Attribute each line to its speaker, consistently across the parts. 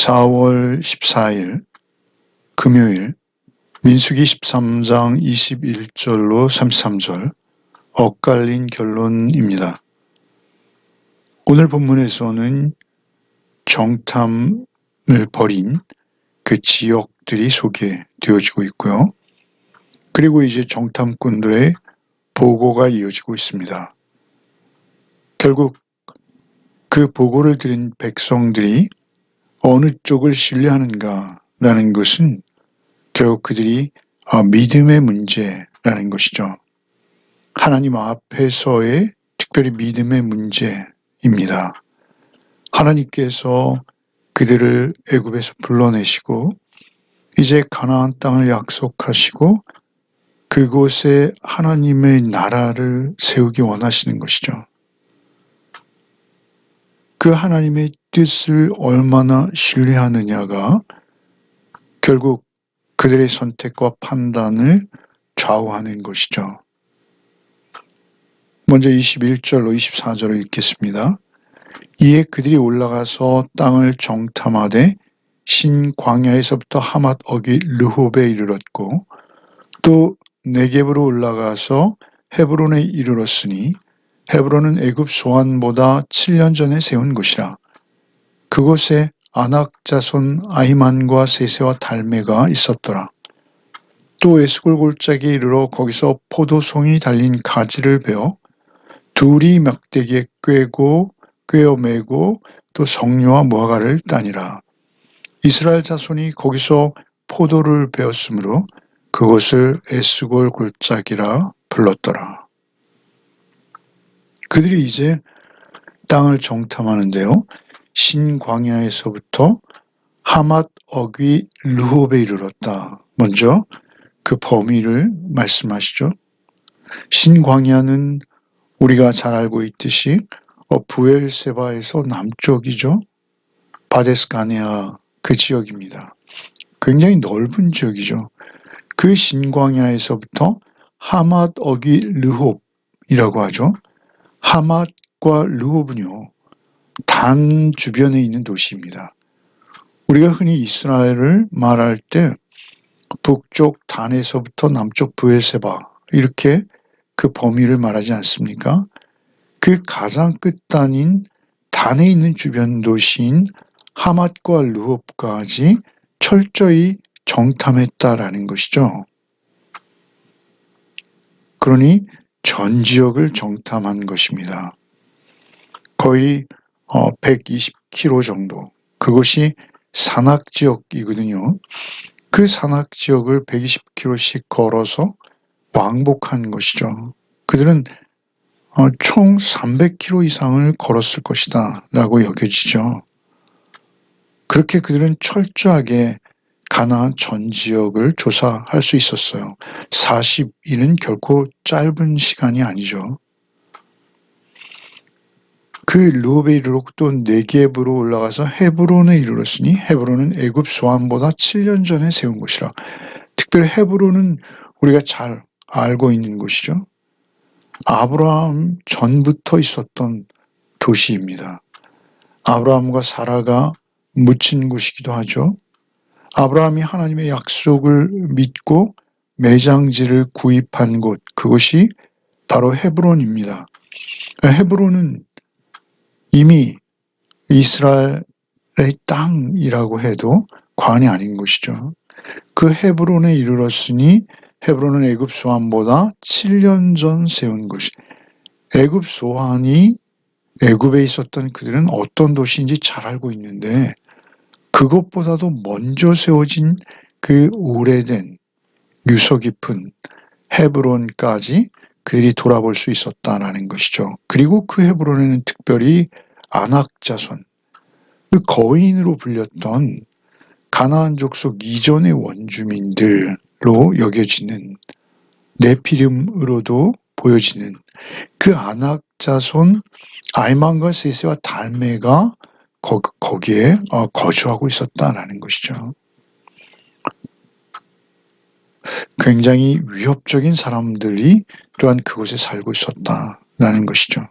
Speaker 1: 4월 14일 금요일 민수기 13장 21절로 33절 엇갈린 결론입니다. 오늘 본문에서는 정탐을 벌인 그 지역들이 소개되어지고 있고요. 그리고 이제 정탐꾼들의 보고가 이어지고 있습니다. 결국 그 보고를 들은 백성들이 어느 쪽을 신뢰하는가라는 것은 결국 그들이 아, 믿음의 문제라는 것이죠. 하나님 앞에서의 특별히 믿음의 문제입니다. 하나님께서 그들을 애굽에서 불러내시고 이제 가나안 땅을 약속하시고 그곳에 하나님의 나라를 세우기 원하시는 것이죠. 그 하나님의 뜻을 얼마나 신뢰하느냐가 결국 그들의 선택과 판단을 좌우하는 것이죠. 먼저 21절로 24절을 읽겠습니다. 이에 그들이 올라가서 땅을 정탐하되 신광야에서부터 하맛 어기 르홉에 이르렀고 또 네겝으로 올라가서 헤브론에 이르렀으니 헤브론은 애굽 소환보다 7년 전에 세운 곳이라. 그곳에 아낙 자손 아히만과 세세와 달메가 있었더라. 또 에스골 골짜기에 이르러 거기서 포도송이 달린 가지를 베어 둘이 막대기에 꿰고 꿰어 매고 또 성류와 무화과를 따니라. 이스라엘 자손이 거기서 포도를 베었으므로 그것을 에스골 골짜기라 불렀더라. 그들이 이제 땅을 정탐하는데요. 신광야에서부터 하맛 어귀 르홉에 이르렀다. 먼저 그 범위를 말씀하시죠. 신광야는 우리가 잘 알고 있듯이 어, 부엘세바에서 남쪽이죠. 바데스가네아 그 지역입니다. 굉장히 넓은 지역이죠. 그 신광야에서부터 하맛 어귀 르홉이라고 하죠. 하맛과 르홉은요, 단 주변에 있는 도시입니다. 우리가 흔히 이스라엘을 말할 때 북쪽 단에서부터 남쪽 부에세바 이렇게 그 범위를 말하지 않습니까? 그 가장 끝단인 단에 있는 주변 도시인 하맛과 르홉까지 철저히 정탐했다라는 것이죠. 그러니 전 지역을 정탐한 것입니다. 거의 120km 어, 정도. 그것이 산악 지역이거든요. 그 산악 지역을 120km씩 걸어서 왕복한 것이죠. 그들은 어, 총 300km 이상을 걸었을 것이다 라고 여겨지죠. 그렇게 그들은 철저하게 가나안 전 지역을 조사할 수 있었어요. 40일은 결코 짧은 시간이 아니죠. 그 루베 이르렀또 네겝으로 올라가서 헤브론에 이르렀으니 헤브론은 애굽 소환보다 7년 전에 세운 곳이라. 특별히 헤브론은 우리가 잘 알고 있는 곳이죠. 아브라함 전부터 있었던 도시입니다. 아브라함과 사라가 묻힌 곳이기도 하죠. 아브라함이 하나님의 약속을 믿고 매장지를 구입한 곳, 그것이 바로 헤브론입니다. 헤브론은 이미 이스라엘의 땅이라고 해도 관이 아닌 곳이죠. 그 헤브론에 이르렀으니 헤브론은 애굽 소환보다 7년 전 세운 곳이 애굽 소환이 애굽에 있었던 그들은 어떤 도시인지 잘 알고 있는데 그것보다도 먼저 세워진 그 오래된 유서 깊은 헤브론까지 그들이 돌아볼 수 있었다라는 것이죠. 그리고 그 헤브론에는 특별히 아낙 자손, 그 거인으로 불렸던 가나안 족속 이전의 원주민들로 여겨지는 네피림으로도 보여지는 그 아낙 자손 아이만과 세세와 달메가 거, 거기에 어, 거주하고 있었다라는 것이죠. 굉장히 위협적인 사람들이 또한 그곳에 살고 있었다라는 것이죠.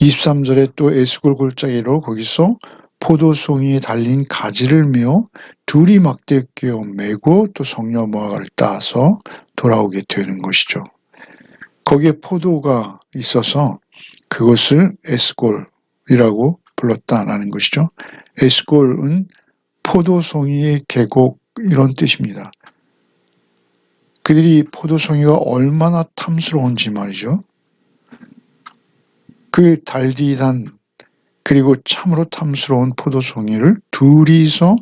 Speaker 1: 23절에 또 에스골 골짜기로 거기서 포도송이에 달린 가지를 메어 둘이 막대 끼어 메고 또 성녀 모아를 따서 돌아오게 되는 것이죠. 거기에 포도가 있어서 그것을 에스골이라고 불렀다라는 것이죠. 에스골은 포도송이의 계곡 이런 뜻입니다. 그들이 포도송이가 얼마나 탐스러운지 말이죠. 그 달디단 그리고 참으로 탐스러운 포도송이를 둘이서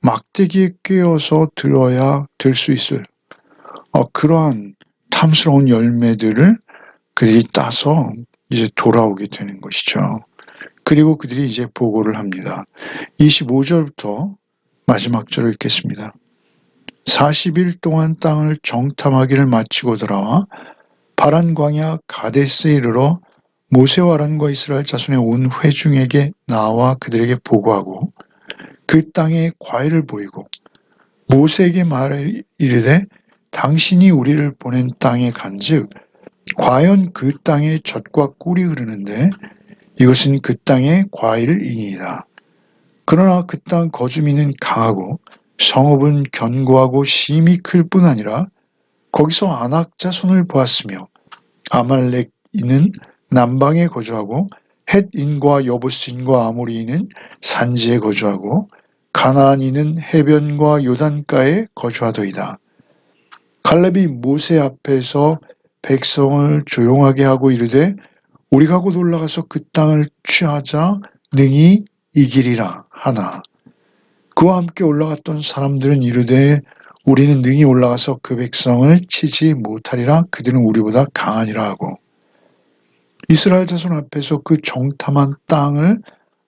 Speaker 1: 막대기에 꿰어서 들어야 될수 있을 어, 그러한 탐스러운 열매들을 그들이 따서 이제 돌아오게 되는 것이죠. 그리고 그들이 이제 보고를 합니다. 25절부터 마지막 절을 읽겠습니다. 40일 동안 땅을 정탐하기를 마치고 돌아와 바란 광야 가데스에 이르러 모세와 아란과 이스라엘 자손의 온 회중에게 나와 그들에게 보고하고 그 땅에 과일을 보이고 모세에게 말을 이르되 당신이 우리를 보낸 땅에 간즉 과연 그 땅에 젖과 꿀이 흐르는데 이것은 그 땅의 과일이니이다. 그러나 그 땅 거주민은 강하고 성읍은 견고하고 심이 클뿐 아니라 거기서 안악 자 손을 보았으며 아말렉인은 남방에 거주하고 헷인과 여부스인과 아모리인은 산지에 거주하고 가나안인은 해변과 요단가에 거주하더이다. 갈렙이 모세 앞에서 백성을 조용하게 하고 이르되 우리가 곧 올라가서 그 땅을 취하자 능히 이기리라 하나. 그와 함께 올라갔던 사람들은 이르되 우리는 능히 올라가서 그 백성을 치지 못하리라. 그들은 우리보다 강하니라 하고. 이스라엘 자손 앞에서 그 정탐한 땅을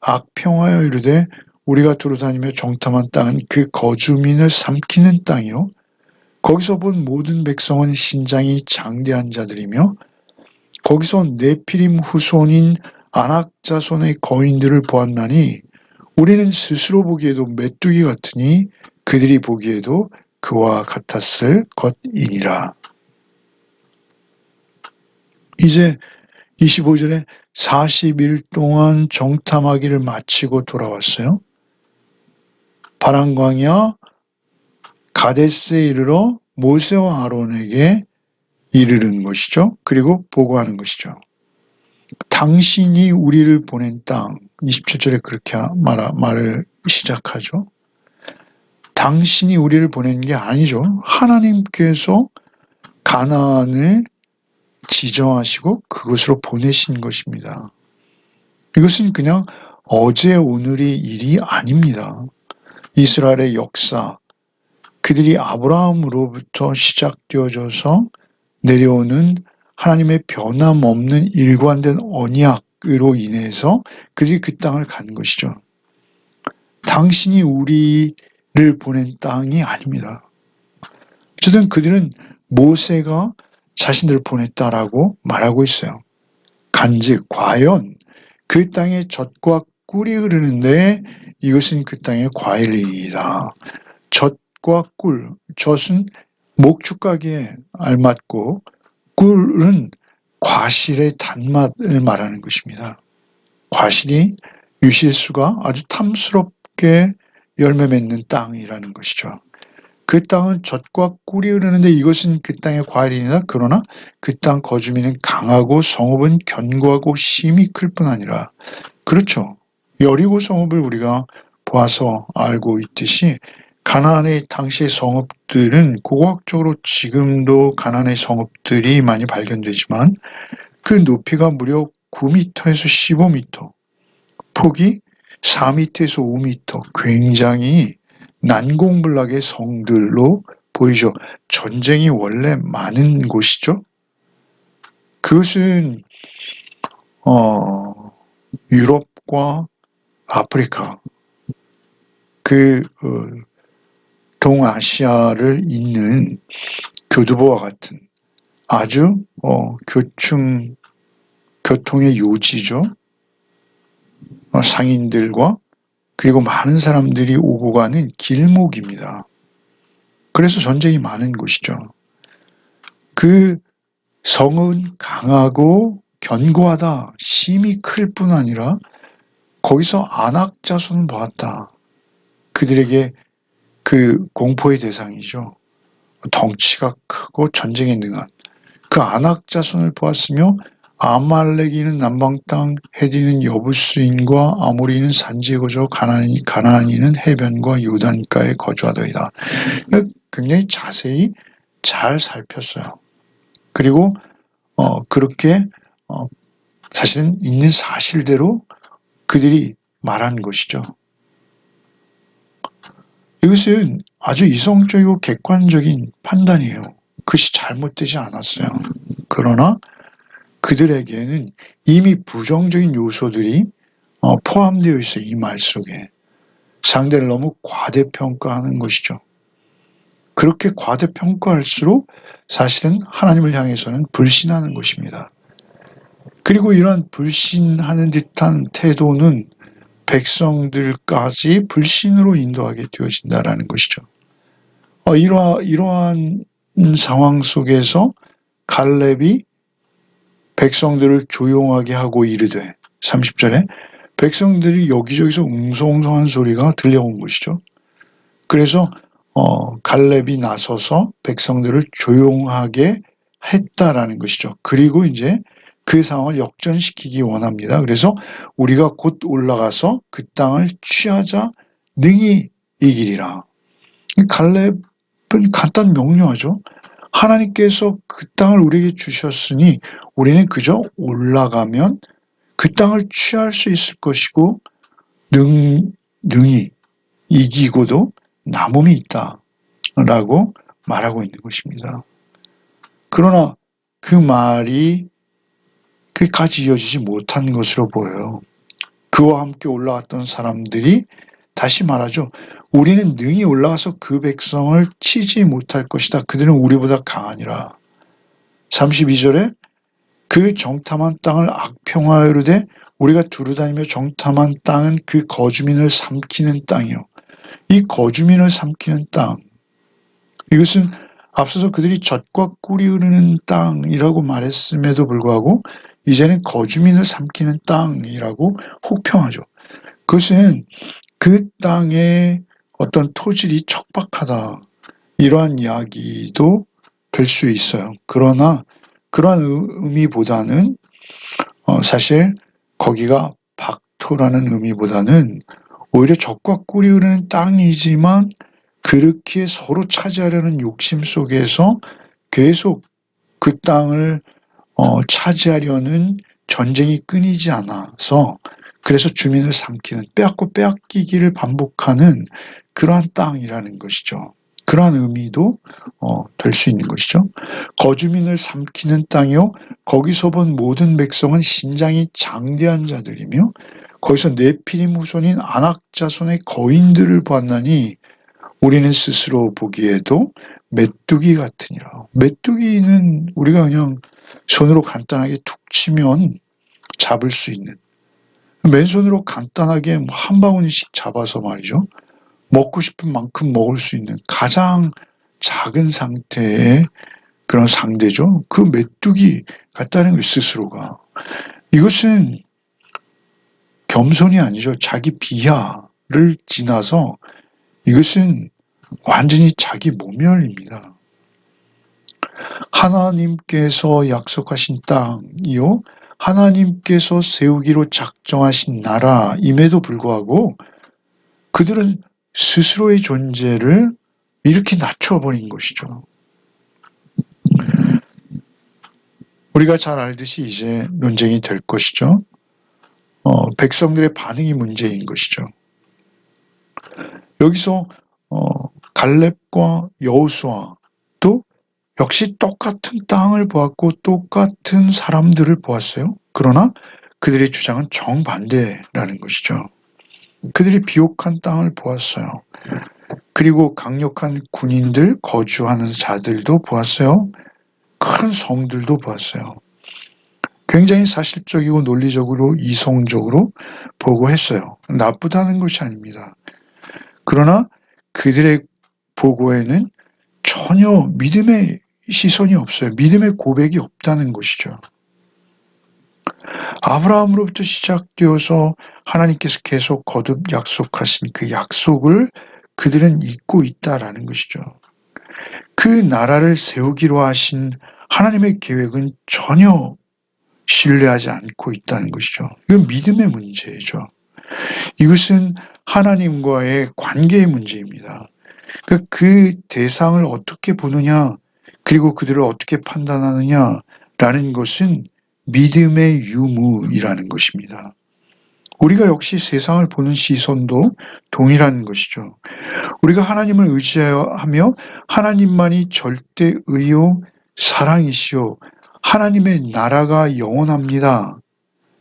Speaker 1: 악평하여 이르되 우리가 두루다니며 정탐한 땅은 그 거주민을 삼키는 땅이요. 거기서 본 모든 백성은 신장이 장대한 자들이며 거기서 네피림 후손인 아낙 자손의 거인들을 보았나니 우리는 스스로 보기에도 메뚜기 같으니 그들이 보기에도 그와 같았을 것이니라. 이제 25절에 40일 동안 정탐하기를 마치고 돌아왔어요. 바람광야 가데스에 이르러 모세와 아론에게 이르는 것이죠. 그리고 보고하는 것이죠. 당신이 우리를 보낸 땅, 27절에 그렇게 말, 말을 시작하죠. 당신이 우리를 보낸 게 아니죠. 하나님께서 가나안을 지정하시고 그것으로 보내신 것입니다. 이것은 그냥 어제 오늘의 일이 아닙니다. 이스라엘의 역사, 그들이 아브라함으로부터 시작되어져서 내려오는 하나님의 변함없는 일관된 언약으 로 인해서 그들이 그 땅을 간 것이죠. 당신이 우리를 보낸 땅이 아닙니다. 어쨌든 그들은 모세가 자신들을 보냈다라고 말하고 있어요. 간즉 과연 그 땅에 젖과 꿀이 흐르는데 이것은 그 땅의 과일이다. 젖과 꿀, 젖은 목축가기에 알맞고 꿀은 과실의 단맛을 말하는 것입니다. 과실이 유실수가 아주 탐스럽게 열매 맺는 땅이라는 것이죠. 그 땅은 젖과 꿀이 흐르는데 이것은 그 땅의 과일이나 그러나 그 땅 거주민은 강하고 성읍은 견고하고 심이 클 뿐 아니라 그렇죠. 여리고 성읍을 우리가 보아서 알고 있듯이 가나안의 당시의 성읍들은 고고학적으로 지금도 가나안의 성읍들이 많이 발견되지만 그 높이가 무려 9m에서 15m, 폭이 4m에서 5m, 굉장히 난공불락의 성들로 보이죠. 전쟁이 원래 많은 곳이죠. 그것은 어, 유럽과 아프리카 그 어, 동아시아를 잇는 교두보와 같은 아주 어, 교충 교통의 요지죠. 어, 상인들과 그리고 많은 사람들이 오고 가는 길목입니다. 그래서 전쟁이 많은 곳이죠. 그 성은 강하고 견고하다, 심이 클 뿐 아니라 거기서 안악 자손을 보았다. 그들에게 그 공포의 대상이죠. 덩치가 크고 전쟁에 능한 그 안악 자 손을 보았으며 아말렉이는 남방 땅, 헤디는 여부스인과 아모리는 산지에 거저 가나안, 가나안이는 해변과 요단가에 거주하더이다. 그러니까 굉장히 자세히 잘 살폈어요. 그리고 어, 그렇게 어, 사실은 있는 사실대로 그들이 말한 것이죠. 이것은 아주 이성적이고 객관적인 판단이에요. 그것이 잘못되지 않았어요. 그러나 그들에게는 이미 부정적인 요소들이 어, 포함되어 있어요. 이 말 속에. 상대를 너무 과대평가하는 것이죠. 그렇게 과대평가할수록 사실은 하나님을 향해서는 불신하는 것입니다. 그리고 이러한 불신하는 듯한 태도는 백성들까지 불신으로 인도하게 되어진다라는 것이죠. 어, 이러한, 이러한 상황 속에서 갈렙이 백성들을 조용하게 하고 이르되 30절에 백성들이 여기저기서 웅성웅성한 소리가 들려온 것이죠. 그래서 어, 갈렙이 나서서 백성들을 조용하게 했다라는 것이죠. 그리고 이제 그 상황을 역전시키기 원합니다. 그래서 우리가 곧 올라가서 그 땅을 취하자 능히 이기리라. 갈렙은 간단 명료하죠. 하나님께서 그 땅을 우리에게 주셨으니 우리는 그저 올라가면 그 땅을 취할 수 있을 것이고 능, 능히 이기고도 남음이 있다 라고 말하고 있는 것입니다. 그러나 그 말이 끝까지 이어지지 못한 것으로 보여요. 그와 함께 올라왔던 사람들이 다시 말하죠. 우리는 능히 올라가서 그 백성을 치지 못할 것이다. 그들은 우리보다 강하니라. 32절에 그 정탐한 땅을 악평화하려되 우리가 두루다니며 정탐한 땅은 그 거주민을 삼키는 땅이요. 이 거주민을 삼키는 땅. 이것은 앞서서 그들이 젖과 꿀이 흐르는 땅이라고 말했음에도 불구하고 이제는 거주민을 삼키는 땅이라고 혹평하죠. 그것은 그 땅의 어떤 토질이 척박하다. 이러한 이야기도 될 수 있어요. 그러나 그러한 의미보다는 어, 사실 거기가 박토라는 의미보다는 오히려 적과 꿀이 흐르는 땅이지만 그렇게 서로 차지하려는 욕심 속에서 계속 그 땅을 어, 차지하려는 전쟁이 끊이지 않아서 그래서 주민을 삼키는 빼앗고 빼앗기기를 반복하는 그러한 땅이라는 것이죠. 그러한 의미도 어, 될 수 있는 것이죠. 거주민을 삼키는 땅이요. 거기서 본 모든 백성은 신장이 장대한 자들이며 거기서 네피림 후손인 안악 자 손의 거인들을 보았나니 우리는 스스로 보기에도 메뚜기 같으니라. 메뚜기는 우리가 그냥 손으로 간단하게 툭 치면 잡을 수 있는 맨손으로 간단하게 뭐 한 바구니씩 잡아서 말이죠. 먹고 싶은 만큼 먹을 수 있는 가장 작은 상태의 그런 상대죠. 그 메뚜기 같다는 것 스스로가. 이것은 겸손이 아니죠. 자기 비하를 지나서 이것은 완전히 자기 모멸입니다. 하나님께서 약속하신 땅이요. 하나님께서 세우기로 작정하신 나라임에도 불구하고 그들은 스스로의 존재를 이렇게 낮춰버린 것이죠. 우리가 잘 알듯이 이제 논쟁이 될 것이죠. 어, 백성들의 반응이 문제인 것이죠. 여기서 어, 갈렙과 여호수아 또 역시 똑같은 땅을 보았고 똑같은 사람들을 보았어요. 그러나 그들의 주장은 정반대라는 것이죠. 그들이 비옥한 땅을 보았어요. 그리고 강력한 군인들 거주하는 자들도 보았어요. 큰 성들도 보았어요. 굉장히 사실적이고 논리적으로 이성적으로 보고 했어요. 나쁘다는 것이 아닙니다. 그러나 그들의 보고에는 전혀 믿음의 시선이 없어요. 믿음의 고백이 없다는 것이죠. 아브라함으로부터 시작되어서 하나님께서 계속 거듭 약속하신 그 약속을 그들은 잊고 있다라는 것이죠. 그 나라를 세우기로 하신 하나님의 계획은 전혀 신뢰하지 않고 있다는 것이죠. 이건 믿음의 문제죠. 이것은 하나님과의 관계의 문제입니다. 그러니까 그 대상을 어떻게 보느냐, 그리고 그들을 어떻게 판단하느냐라는 것은 믿음의 유무이라는 것입니다. 우리가 역시 세상을 보는 시선도 동일한 것이죠. 우리가 하나님을 의지하며 하나님만이 절대 의요 사랑이시오 하나님의 나라가 영원합니다.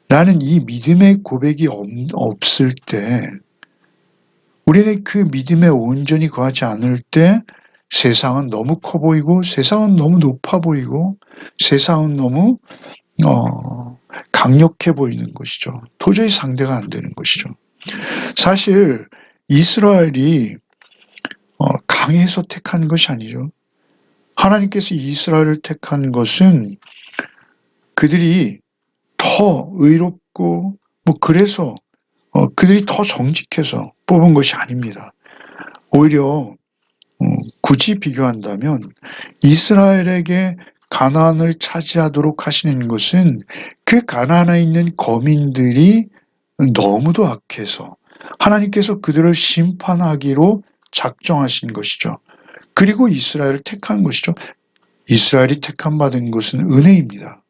Speaker 1: 라는 이 믿음의 고백이 없을 때 우리는 그 믿음에 온전히 거하지 않을 때 세상은 너무 커 보이고 세상은 너무 높아 보이고 세상은 너무 어, 강력해 보이는 것이죠. 도저히 상대가 안 되는 것이죠. 사실 이스라엘이 어, 강해서 택한 것이 아니죠. 하나님께서 이스라엘을 택한 것은 그들이 더 의롭고 뭐 그래서 어, 그들이 더 정직해서 뽑은 것이 아닙니다. 오히려 어, 굳이 비교한다면 이스라엘에게 가나안을 차지하도록 하시는 것은 그 가나안에 있는 거민들이 너무도 악해서 하나님께서 그들을 심판하기로 작정하신 것이죠. 그리고 이스라엘을 택한 것이죠. 이스라엘이 택함 받은 것은 은혜입니다.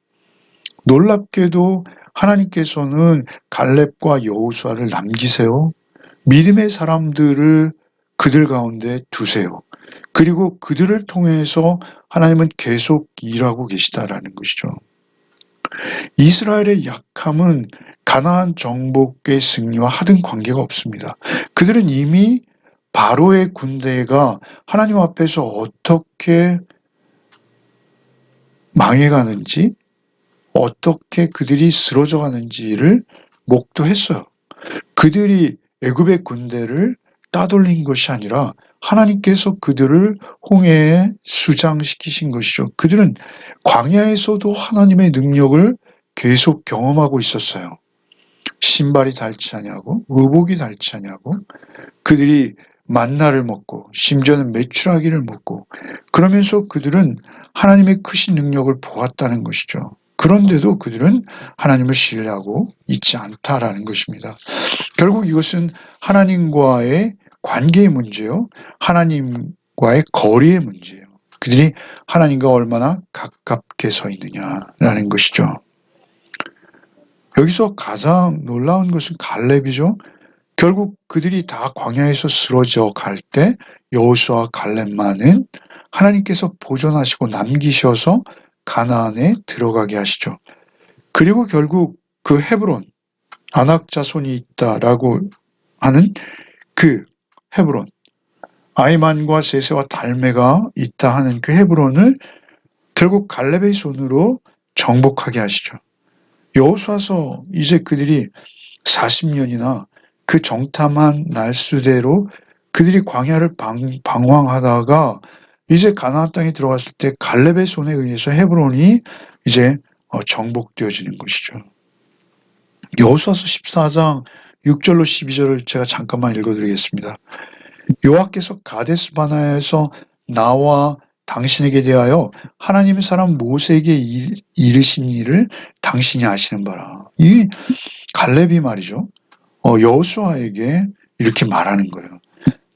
Speaker 1: 놀랍게도 하나님께서는 갈렙과 여호수아를 남기세요. 믿음의 사람들을 그들 가운데 두세요. 그리고 그들을 통해서 하나님은 계속 일하고 계시다라는 것이죠. 이스라엘의 약함은 가나안 정복의 승리와 하등 관계가 없습니다. 그들은 이미 바로의 군대가 하나님 앞에서 어떻게 망해가는지, 어떻게 그들이 쓰러져 가는지를 목도했어요. 그들이 애굽의 군대를 따돌린 것이 아니라 하나님께서 그들을 홍해에 수장시키신 것이죠. 그들은 광야에서도 하나님의 능력을 계속 경험하고 있었어요. 신발이 닳지 않냐고, 의복이 닳지 않냐고, 그들이 만나를 먹고, 심지어는 메추라기를 먹고, 그러면서 그들은 하나님의 크신 능력을 보았다는 것이죠. 그런데도 그들은 하나님을 신뢰하고 있지 않다라는 것입니다. 결국 이것은 하나님과의 관계의 문제요. 하나님과의 거리의 문제예요. 그들이 하나님과 얼마나 가깝게 서 있느냐라는 것이죠. 여기서 가장 놀라운 것은 갈렙이죠. 결국 그들이 다 광야에서 쓰러져 갈 때 여호수아 갈렙만은 하나님께서 보존하시고 남기셔서 가나안에 들어가게 하시죠. 그리고 결국 그 헤브론 아낙 자손이 있다라고 하는 그 헤브론 아이만과 세세와 달메가 있다 하는 그 헤브론을 결국 갈렙의 손으로 정복하게 하시죠. 여호수아서 이제 그들이 40년이나 그 정탐한 날수대로 그들이 광야를 방, 방황하다가 이제 가나안 땅에 들어갔을 때 갈렙의 손에 의해서 헤브론이 이제 어, 정복되어지는 것이죠. 여호수아서 14장 6절로 12절을 제가 잠깐만 읽어드리겠습니다. 여호와께서 가데스 바나에서 나와 당신에게 대하여 하나님의 사람 모세에게 이르신 일을 당신이 아시는 바라. 이 갈렙이 말이죠. 어, 여호수아에게 이렇게 말하는 거예요.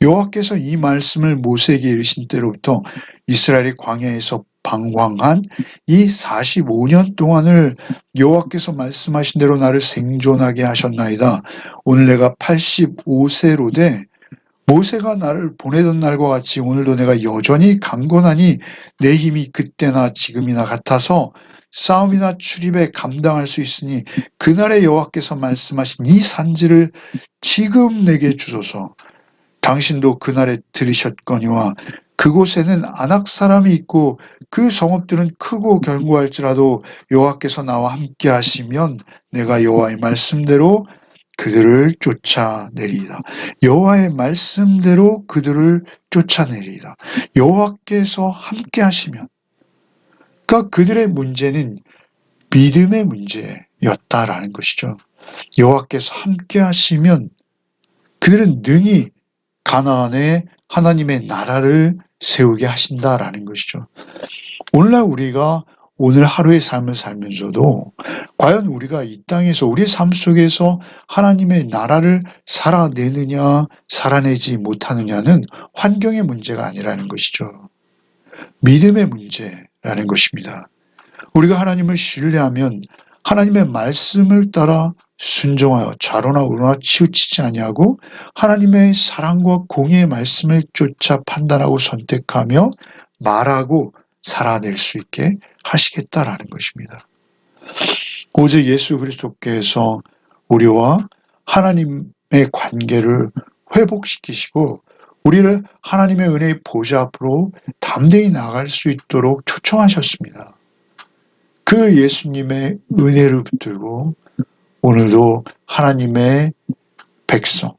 Speaker 1: 여호와께서 이 말씀을 모세에게 이르신 때로부터 이스라엘이 광야에서 방황한 이 45년 동안을 여호와께서 말씀하신 대로 나를 생존하게 하셨나이다. 오늘 내가 85세로 돼 모세가 나를 보내던 날과 같이 오늘도 내가 여전히 강건하니 내 힘이 그때나 지금이나 같아서 싸움이나 출입에 감당할 수 있으니 그날의 여호와께서 말씀하신 이 산지를 지금 내게 주소서. 당신도 그날에 들으셨거니와 그곳에는 안악 사람이 있고 그 성읍들은 크고 견고할지라도 여호와께서 나와 함께 하시면 내가 여호와의 말씀대로 그들을 쫓아내리이다. 여호와의 말씀대로 그들을 쫓아내리이다. 여호와께서 함께 하시면 그러니까 그들의 문제는 믿음의 문제였다라는 것이죠. 여호와께서 함께 하시면 그들은 능히 가나안에 하나님의 나라를 세우게 하신다라는 것이죠. 오늘날 우리가 오늘 하루의 삶을 살면서도 과연 우리가 이 땅에서 우리의 삶 속에서 하나님의 나라를 살아내느냐 살아내지 못하느냐는 환경의 문제가 아니라는 것이죠. 믿음의 문제라는 것입니다. 우리가 하나님을 신뢰하면 하나님의 말씀을 따라 순종하여 좌로나 우로나 치우치지 아니하고 하나님의 사랑과 공의의 말씀을 쫓아 판단하고 선택하며 말하고 살아낼 수 있게 하시겠다라는 것입니다. 오직 예수 그리스도께서 우리와 하나님의 관계를 회복시키시고 우리를 하나님의 은혜의 보좌 앞으로 담대히 나갈 수 있도록 초청하셨습니다. 그 예수님의 은혜를 붙들고 오늘도 하나님의 백성,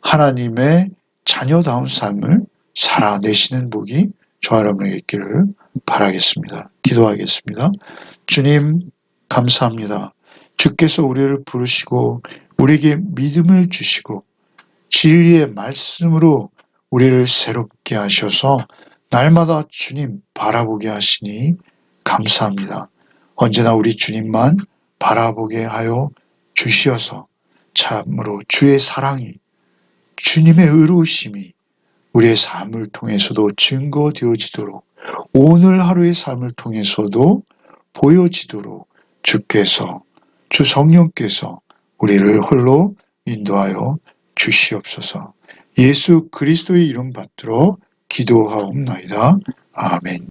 Speaker 1: 하나님의 자녀다운 삶을 살아내시는 복이 저와 여러분에게 있기를 바라겠습니다. 기도하겠습니다. 주님, 감사합니다. 주께서 우리를 부르시고 우리에게 믿음을 주시고 진리의 말씀으로 우리를 새롭게 하셔서 날마다 주님 바라보게 하시니 감사합니다. 언제나 우리 주님만 바라보게 하여 주시어서 참으로 주의 사랑이 주님의 의로우심이 우리의 삶을 통해서도 증거되어지도록 오늘 하루의 삶을 통해서도 보여지도록 주께서 주 성령께서 우리를 홀로 인도하여 주시옵소서. 예수 그리스도의 이름 받들어 기도하옵나이다. 아멘.